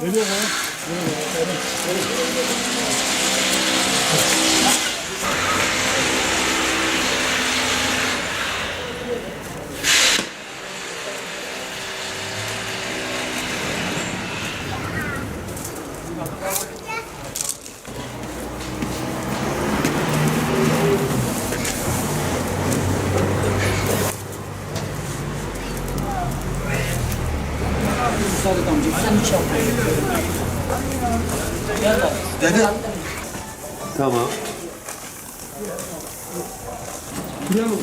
Geliyor bana. Thank you. Sarı damcık. Sen hiç şey yapma. Dene. Tamam. Güzel oldu.